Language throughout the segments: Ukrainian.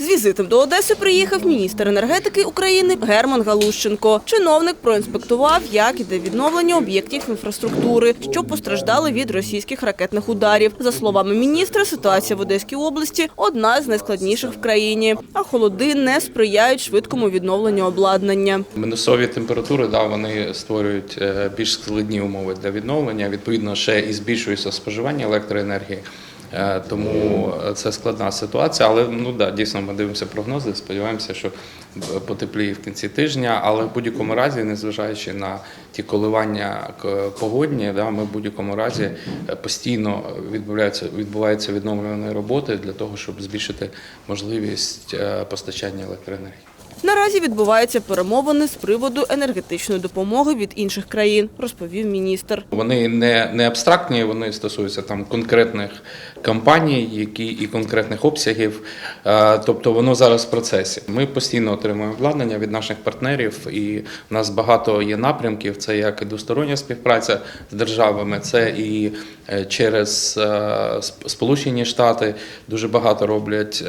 З візитом до Одеси приїхав міністр енергетики України Герман Галущенко. Чиновник проінспектував, як іде відновлення об'єктів інфраструктури, що постраждали від російських ракетних ударів. За словами міністра, ситуація в Одеській області одна з найскладніших в країні, а холоди не сприяють швидкому відновленню обладнання. Мінусові температури да, вони створюють е, більш складні умови для відновлення. Відповідно, ще і збільшується споживання електроенергії. Е, Тому це складна ситуація, але ну да, дійсно ми дивимося прогнози. Сподіваємося, що потепліє в кінці тижня. Але в будь-якому разі, незважаючи на ті коливання погодні, да, ми в будь-якому разі е, постійно відбуваються відбуваються відновлювані роботи для того, щоб збільшити можливість е, постачання електроенергії. Наразі відбуваються перемовини з приводу енергетичної допомоги від інших країн, розповів міністр. Вони не, не абстрактні, вони стосуються там конкретних компаній, які і конкретних обсягів. Е, Тобто воно зараз в процесі. Ми постійно отримуємо обладнання від наших партнерів, і в нас багато є напрямків. Це як і двостороння співпраця з державами, це і е, через е, Сполучені Штати дуже багато роблять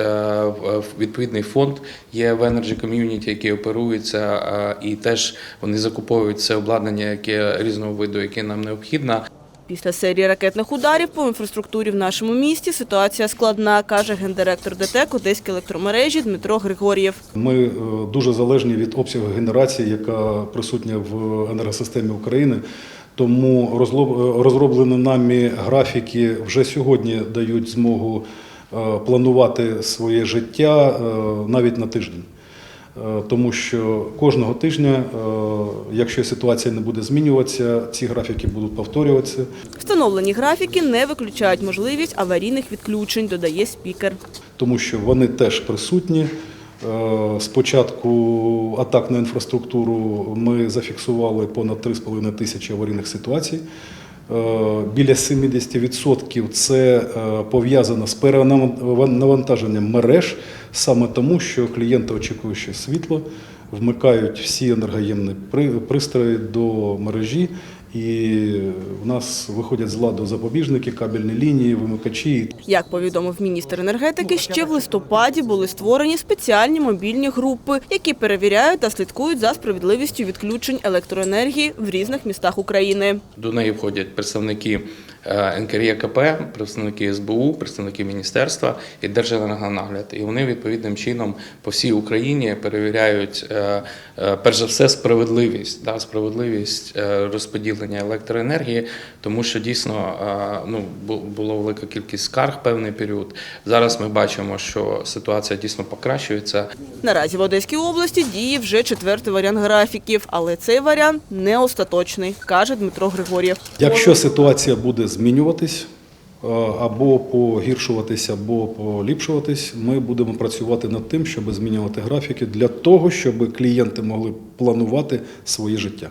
відповідний фонд. Є в Energy Community, які оперуються, і теж вони закуповують це обладнання, яке різного виду, яке нам необхідно. Після серії ракетних ударів по інфраструктурі в нашому місті ситуація складна, каже гендиректор ДТЕК Одеської електромережі Дмитро Григор'єв. Ми е, дуже залежні від обсягу генерації, яка присутня в енергосистемі України. Тому е, розроблені нами графіки вже сьогодні дають змогу е, планувати своє життя навіть на тиждень. Е, Тому що кожного тижня, е, якщо ситуація не буде змінюватися, ці графіки будуть повторюватися. Встановлені графіки не виключають можливість аварійних відключень, додає спікер. тому що вони теж присутні. Е, Спочатку атак на інфраструктуру ми зафіксували понад 3,5 тисячі аварійних ситуацій. Е, Біля 70% це е, пов'язано з перенавантаженням мереж, саме тому, що клієнти, очікуючи світло, вмикають всі енергоємні при- пристрої до мережі, і в нас виходять з ладу запобіжники, кабельні лінії, вимикачі Як повідомив міністр енергетики, ще в листопаді були створені спеціальні мобільні групи, які перевіряють та слідкують за справедливістю відключень електроенергії в різних містах України. До неї входять представники е, НКРЄКП, представники СБУ, представники міністерства і Держенергонагляд. І вони відповідним чином по всій Україні перевіряють е, е, перш за все справедливість, да, справедливість е, розподілення електроенергії, тому що дійсно ну, бу- була велика кількість скарг певний період. Зараз ми бачимо, що ситуація дійсно покращується. Наразі в Одеській області діє вже четвертий варіант графіків, але цей варіант не остаточний, каже Дмитро Григор'єв. Якщо ситуація буде змінюватись або погіршуватись, або поліпшуватись, ми будемо працювати над тим, щоб змінювати графіки для того, щоб клієнти могли планувати своє життя.